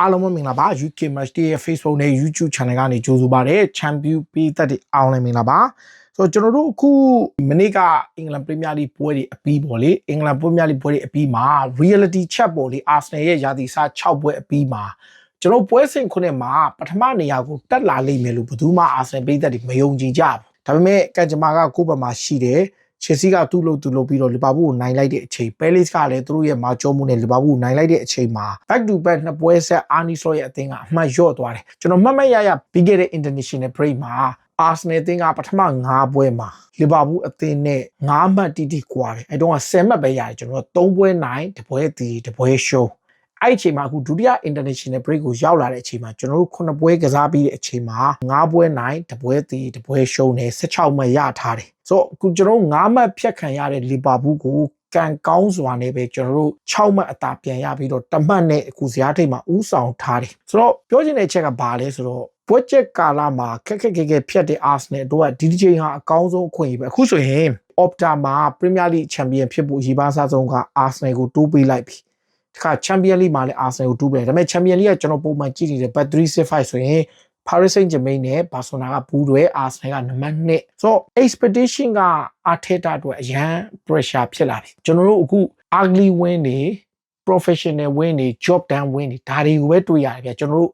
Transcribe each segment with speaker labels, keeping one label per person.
Speaker 1: အားလုံးပဲမင်္ဂလာပါ UK Match Day ရဲ့ Facebook နဲ့ YouTube Channel ကနေကြိုဆိုပါရစေ Champion ပေးသက်တဲ့အားလုံးလည်းမင်္ဂလာပါဆိုတော့ကျွန်တော်တို့အခုမနေ့ကအင်္ဂလန်ပရီးမီယာလိပွဲတွေအပြီးပေါ့လေအင်္ဂလန်ပရီးမီယာလိပွဲတွေအပြီးမှာ Reality Check ပေါ့လေ Arsenal ရဲ့ရာသီစား6ပွဲအပြီးမှာကျွန်တော်ပွဲစဉ်ခုနှစ်မှာပထမနေရာကိုတက်လာလိမ့်မယ်လို့ဘယ်သူမှ Arsenal ပေးသက်တွေမယုံကြည်ကြဘူးဒါပေမဲ့ကံကြမ္မာကကိုယ့်ဘက်မှာရှိတယ် ချယ်ဆီကသူ့လို့သူ့လို့ပြီးတော့လီဗာပူးကိုနိုင်လိုက်တဲ့အချိန်ပဲလစ်ကလည်းသူတို့ရဲ့မာကျော်မှုနဲ့လီဗာပူးကိုနိုင်လိုက်တဲ့အချိန်မှာ back to back နှစ်ပွဲဆက်အာနီဆော့ရဲ့အသင်းကအမှတ်လျော့သွားတယ်ကျွန်တော်မှတ်မှတ်ရရပြီးခဲ့တဲ့ international break မှာအာဆနယ်အသင်းကပထမ9ပွဲမှာလီဗာပူးအသင်းနဲ့9မှတ်တိတိကွာတယ်အဲတော့10မှတ်ပဲရတယ်ကျွန်တော်3ပွဲနိုင်တပွဲတီတပွဲရှုံး အဲ့အချိန်မှာအခုဒုတိယ international break ကိုရောက်လာတဲ့အချိန်မှာကျွန်တော်တို့9ပွဲကစားပြီးတဲ့အချိန်မှာ9ပွဲနိုင်တပွဲတီတပွဲရှုံးတယ်16မှတ်ရထားတယ်ဆိုတော့အခုကျွန်တော်တို့9မှတ်ဖြတ်ခံရတဲ့လီဗာပူးကိုကန်ကောင်းစွာနဲ့ပဲကျွန်တော်တို့6မှတ်အသာပြန်ရပြီးတော့တမှတ်နဲ့အခုဇယားထိပ်မှာဥဆောင်ထားတယ်ဆိုတော့ပြောချင်တဲ့အချက်ကဘာလဲဆိုတော့ပွဲချက်ကာလမှာခက်ခက်ခဲခဲဖြတ်တဲ့ Arsenal တို့ကဒီဒီချိန်ဟာအကောင်းဆုံးအခွင့်အရေးပဲအခုဆိုရင် Opta မှာ Premier League Champion ဖြစ်ဖို့ရည်ပါစားဆုံးက Arsenal ကိုတိုးပေးလိုက်ပြီတ ခါ Champion League မှာလည်း Arsenal ကိုတိုးပေးတယ်ဒါပေမဲ့ Champion League ကကျွန်တော်ပုံမှန်ကြည့်နေတဲ့ Bat 365ဆိုရင် Paris Saint-Germain နဲ့ Barcelona ကဘူးတွေ Arsenal ကနံပါတ်1ဆိုတော့ expectation က Arteta အတွက်အရန် pressure ဖြစ်လာပြီကျွန်တော်တို့အခု ugly win တွေ professional win တွေ job done win တွေဒါတွေကိုပဲတွေ့ရတယ်ဗျကျွန်တော်တို့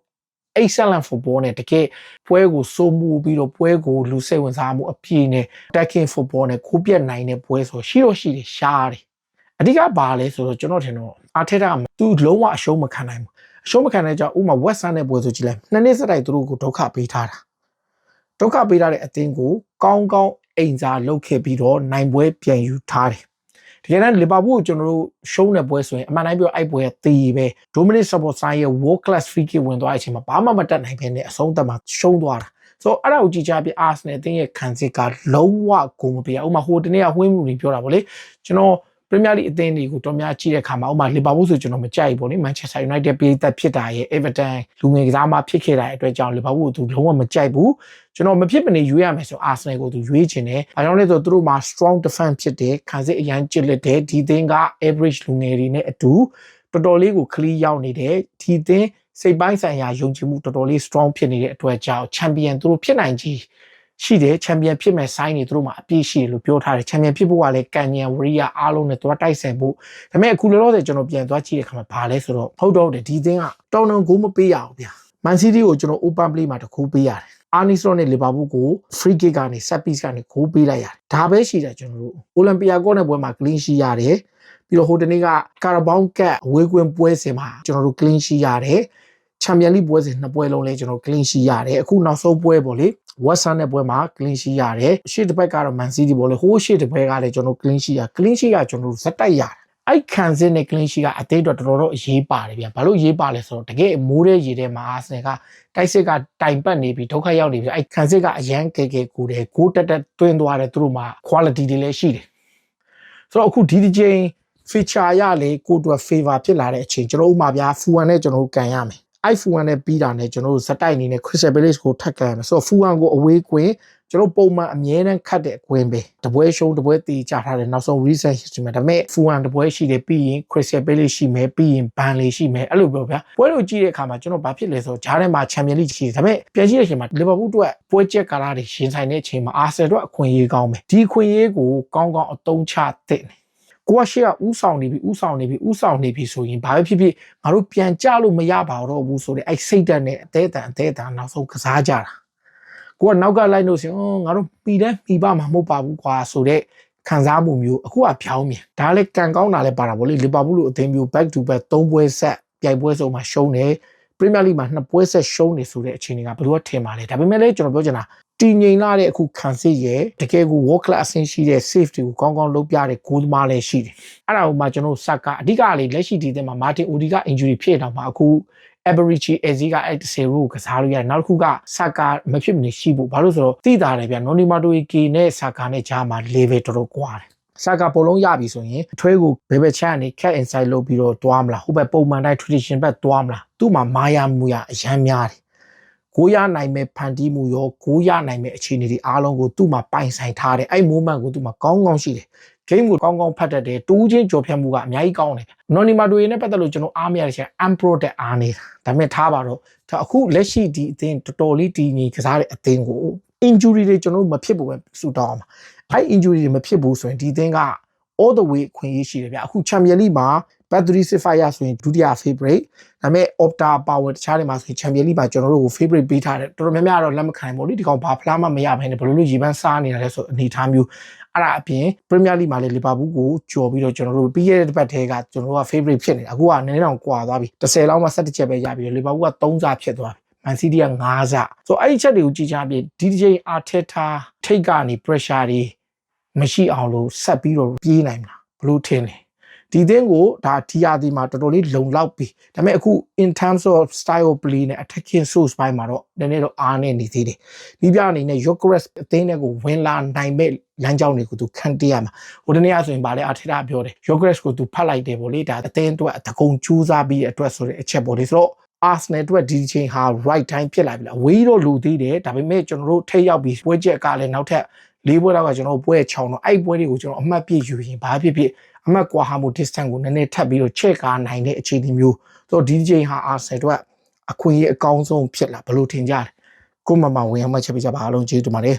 Speaker 1: excellent football နဲ့တကယ်ပွဲကိုစိုးမှုပြီးတော့ပွဲကိုလူစိတ်ဝင်စားမှုအပြည့်နဲ့ attacking football နဲ့ကိုပြက်နိုင်တဲ့ပွဲဆိုရှိတော့ရှိတယ်ရှားတယ် အဓိကဘာလဲဆိုတော့ကျွန်တော်ထင်တော့ Arteta ကသူလုံးဝအရှုံးမခံနိုင်ဘူးအရှုံးမခံတဲ့ကြောင့်ဥမာ West Ham နဲ့ပွဲဆိုကြည့်လိုက်နှစ်နှစ်စတိုက်သူတို့ကိုဒုက္ခပေးထားတာဒုက္ခပေးထားတဲ့အသင်းကိုကောင်းကောင်းအိမ်စားလုပ်ခဲ့ပြီးတော့နိုင်ပွဲပြန်ယူထားတယ်တကယ်တမ်းလီဗာပူးကိုကျွန်တော်တို့ရှုံးတဲ့ပွဲဆိုရင်အမှန်တိုင်းပြောအဲ့ပွဲကတည်ပဲဒိုမနစ်ဆပ်ပေါ်ဆိုင်ရဲ့ world class free kick ဝင်သွားတဲ့အချိန်မှာဘာမှမတက်နိုင်ဘဲနဲ့အဆုံးသတ်မှာရှုံးသွားတာဆိုတော့အဲ့ဒါကိုကြည့်ကြပြအာဆနယ်အသင်းရဲ့ခံစစ်ကလုံးဝကိုမပေးရဥမာဟိုတနေ့ကဝင်းမှုတွေပြောတာဗောလေကျွန်တော် ပရီးမီယာလိအသင်းတွေကိုတော့များကြည့်တဲ့အခါမှာဥမာလီဗာပူးဆိုကျွန်တော်မကြိုက်ဘူးပေါ့လေမန်ချက်စတာယူနိုက်တက်ပြည်သက်ဖြစ်တာရဲ့အေဗာတန်လူငယ်ကစားမဖြစ်ခဲ့တာရဲ့အတွက်ကြောင့်လီဗာပူးကိုသူလုံးဝမကြိုက်ဘူးကျွန်တော်မဖြစ်မနေရွေးရမယ်ဆိုအာဆနယ်ကိုသူရွေးချင်တယ်။ဘာကြောင့်လဲဆိုတော့သူတို့မှာ strong defense ဖြစ်တယ်ခံစစ်အရန်ကျစ်လက်တယ်ဒီသင်းက average လူငယ်တွေနဲ့အတူတော်တော်လေးကို clear ရောက်နေတယ်ဒီသင်းစိတ်ပိုင်းဆိုင်ရာယုံကြည်မှုတော်တော်လေး strong ဖြစ်နေတဲ့အတွက်ကြောင့် champion သူတို့ဖြစ်နိုင်ကြီး ရှိတယ်ချန်ပီယံဖြစ်မဲ့ဆိုင်းနေသူတို့မှာအပြည့်ရှိတယ်လို့ပြောထားတယ်ချန်ပီယံဖြစ်ဖို့ကလည်းကန်ညံဝရိယအားလုံးနဲ့သွားတိုက်ဆိုင်ဖို့ဒါပေမဲ့အခုလောလောဆယ်ကျွန်တော်ပြန်သွားကြည့်တဲ့အခါမှာဘာလဲဆိုတော့ဟုတ်တော့တယ်ဒီသင်းကတောင်းတောင်းကိုမပေးရအောင်ဗျာမန်စီးတီးကိုကျွန်တော် open play မှာတခုပေးရတယ်အာနီစရောနဲ့လီဗာပူးကို free kick ကနေ set piece ကနေဂိုးပေးလိုက်ရတယ်ဒါပဲရှိတာကျွန်တော်တို့အိုလံပီယာကောနဲ့ပွဲမှာ clean sheet ရတယ်ပြီးတော့ဟိုတနေ့ကကာရာဘောင်းကတ်ဝေးကွင်းပွဲစဉ်မှာကျွန်တော်တို့ clean sheet ရတယ် ချန်ပီယံလိပွဲစဉ်နှစ်ပွဲလုံးလဲကျွန်တော် clean sheet ရတယ်အခုနောက်ဆုံးပွဲပေါ့လေ West Ham နဲ့ပွဲမှာ clean sheet ရတယ်ရှေ့တစ်ပတ်ကတော့ Man City ပေါ့လေဟိုးရှေ့တစ်ပတ်ကလည်းကျွန်တော် clean sheet ရ clean sheet ကကျွန်တော်တို့ဇက်တိုက်ရတယ်အဲ့ခံစစ်နဲ့ clean sheet ကအသေးတော့တော်တော်တော့အရေးပါတယ်ဗျာဘာလို့ရေးပါလဲဆိုတော့တကယ်မိုးတဲ့ရေထဲမှာအာဆင်ကတိုက်စစ်ကတိုင်ပတ်နေပြီးဒုက္ခရောက်နေပြီအဲ့ခံစစ်ကအရန်ကဲကဲကူတယ်ကိုတက်တက်တွင်းသွားတယ်သူတို့မှာ quality တွေလည်းရှိတယ်ဆိုတော့အခုဒီဒီချိန် feature ရလေကိုတို့ favor ဖြစ်လာတဲ့အချိန်ကျွန်တော်ဥမာဗျာ full one နဲ့ကျွန်တော်တို့ကန်ရမယ် iPhone နဲ့ပြီးတာနဲ့ကျွန်တော်တို့ဇက်တိုက်အနေနဲ့ Crystal Palace ကိုထပ်ကန်ရမယ်ဆိုတော့ Full ကိုအဝေးကွင်းကျွန်တော်ပုံမှန်အမြဲတမ်းခတ်တဲ့အကွင်းပဲတပွဲရှုံးတပွဲတီးကြထားတယ်နောက်ဆုံး recent history မှာဒါပေမဲ့ Full တပွဲရှိတယ်ပြီးရင် Crystal Palace ရှိမယ်ပြီးရင် Burnley ရှိမယ်အဲ့လိုပြောဗျာပွဲလို့ကြည့်တဲ့အခါမှာကျွန်တော်ဘာဖြစ်လဲဆိုတော့ဂျားထဲမှာ Champions League ရှိတယ်ဒါပေမဲ့ပြန်ကြည့်တဲ့အချိန်မှာ Liverpool တို့ကပွဲချက်ကာလာတွေရှင်ဆိုင်တဲ့အချိန်မှာ Arsenal တို့အခွင့်အရေးကောင်းမယ်ဒီအခွင့်အရေးကိုကောင်းကောင်းအသုံးချသင့်တယ် ကိုကရှေ့ကဥဆောင်နေပြီဥဆောင်နေပြီဥဆောင်နေပြီဆိုရင်ဘာပဲဖြစ်ဖြစ်ငါတို့ပြန်ကြလို့မရပါတော့ဘူးဆိုတဲ့အဲ့စိတ်ဓာတ်နဲ့အသေးအတန်အသေးအတန်နောက်ဆုံးကစားကြတာကိုကနောက်ကလိုက်လို့ဆိုရင်ငါတို့ပြီးတဲ့ပြီးပါမှာမဟုတ်ပါဘူးကွာဆိုတဲ့ခံစားမှုမျိုးအခုကဖြောင်းမြန်ဒါလည်းကန်ကောင်းတာလည်းပါတာဗောလေလီဗာပူးလိုအသင်းမျိုး back to back ၃ပွဲဆက်ပြိုင်ပွဲစုံမှာရှုံးတယ်ပရီးမီယာလိမှာနှစ်ပွဲဆက်ရှုံးနေဆိုတဲ့အခြေအနေကဘယ်လိုထင်ပါလဲဒါပေမဲ့လည်းကျွန်တော်ပြောချင်တာ တည်ငြိမ်လာတဲ့အခုခံစစ်ရဲ့တကယ်ကို world class အဆင့်ရှိတဲ့ safety ကိုကောင်းကောင်းလုပ်ပြတဲ့ဂိုးသမားလည်းရှိတယ်။အဲ့ဒါကိုမှကျွန်တော်စက်ကအဓိကလေးလက်ရှိဒီတဲ့မှာ Martin Odegaard injury ဖြစ်တော့မှအခု Eberichi Ezi ကအဲ့10ရိုးကိုကစားလို့ရတယ်နောက်တစ်ခုကစက်ကာမဖြစ်မနေရှိဖို့ဘာလို့ဆိုတော့သိတာတယ်ဗျ။ Noni Madueke နဲ့စက်ကာနဲ့ကြားမှာ level တော်တော်ကွာတယ်။စကာပုံလုံးရပြီဆိုရင်အထွေးကိုဘယ်ဘက်ချမ်းနေ cat inside လုပ်ပြီးတော့တွားမလားဟိုဘက်ပုံမှန်တိုင်း tradition ဘက်တွားမလားသူ့မှာမာယာမူရအရန်များတယ် ကိုရနိုင်မဲ့ဖန်တီးမှုရောကိုရနိုင်မဲ့အခြေအနေတွေအားလုံးကိုသူ့မှာပိုင်ဆိုင်ထားတယ်အဲ့ moment ကိုသူ့မှာကောင်းကောင်းရှိတယ် game ကိုကောင်းကောင်းဖတ်တတ်တယ်တူးချင်းကြော်ဖြတ်မှုကအများကြီးကောင်းတယ်နော်နီမာတိုရီနဲ့ပတ်သက်လို့ကျွန်တော်အားမရတဲ့ချက် Ampro တက်အားနေတာဒါပေမဲ့ထားပါတော့ဒါအခုလက်ရှိဒီအသင်းတော်တော်လေးတည်ငြိမ်ကစားတဲ့အသင်းကို injury တွေကျွန်တော်တို့မဖြစ်ဘူးပဲစူတောင်းအောင်ပါအဲ့ injury တွေမဖြစ်ဘူးဆိုရင်ဒီအသင်းက all the way အခွင့်အရေးရှိတယ်ဗျအခု Champion League မှာ battery Sapphire ဆိုရင်ဒုတိယ favorite ဒါပေမဲ့ Opta Power တခြားတွေမှာဆိုရင် Champion League မှာကျွန်တော်တို့ကို favorite ပေးထားတယ်တော်တော်များများတော့လက်မခံဘူးလေဒီကောင်ဘာဖလားမှမရဘဲနဲ့ဘယ်လိုလုပ်ရေပန်းစားနေတာလဲဆိုအနေထားမျိုးအဲ့ဒါအပြင် Premier League မှာလည်း Liverpool ကိုကြော်ပြီးတော့ကျွန်တော်တို့ပြီးခဲ့တဲ့တစ်ပတ်တည်းကကျွန်တော်တို့က favorite ဖြစ်နေတာအခုကနည်းနည်းတော့ကွာသွားပြီ10လောက်မှ17ချက်ပဲရပြီးတော့ Liverpool က3စားဖြစ်သွားပြီ Man City က9စားဆိုအဲ့ဒီချက်တွေကိုကြည့်ချပြဒီဒီချိန် Arteta ထိတ်ကနေ pressure တွေမရှိအောင်လို့ဆက်ပြီးတော့ပြေးနိုင်မလားဘလို့ထင်လဲ ဒီသင်းကိုဒါ TRD မှာတော်တော်လေးလုံလောက်ပြီဒါပေမဲ့အခု in terms of style of play နဲ့ attacking source ဘိုင်းမှာတော့နည်းနည်းတော့အားနေနေသေးတယ်ဒီပြအနေနဲ့ Yokres အသင်းတွေကိုဝင်လာနိုင်မဲ့လမ်းကြောင်းတွေကိုသူခံတရမှာဟိုတနေ့ကဆိုရင်ဗာလဲအထက်တာပြောတယ် Yokres ကိုသူဖတ်လိုက်တယ်ဗောလေဒါအသင်းအတွက်တကုံကျူးစားပြီးတဲ့အတွက်ဆိုတဲ့အချက်ဗောလေဆိုတော့ Arsenal အတွက်ဒီချိန်ဟာ right time ဖြစ်လာပြီလားအဝေးတော့လူသေးတယ်ဒါပေမဲ့ကျွန်တော်တို့ထိတ်ရောက်ပြီးပွဲချက်ကလည်းနောက်ထပ် လေးပွဲတော့ကကျွန်တော်တို့ပွဲချောင်းတော့အဲ့ပွဲတွေကိုကျွန်တော်အမှတ်ပြယူရင်ဘာဖြစ်ဖြစ်အမှတ်ကွာဟာမှု distance ကိုနည်းနည်းထပ်ပြီးတော့ချက်ကားနိုင်တဲ့အခြေအနေမျိုးဆိုတော့ဒီချိန်ဟာ Arsenal အတွက်အခွင့်အရေးအကောင်းဆုံးဖြစ်လာဘယ်လိုထင်ကြလဲကိုမမဝင်အောင်မှတ်ချက်ပြကြပါအားလုံးကျေးဇူးတင်ပါတယ်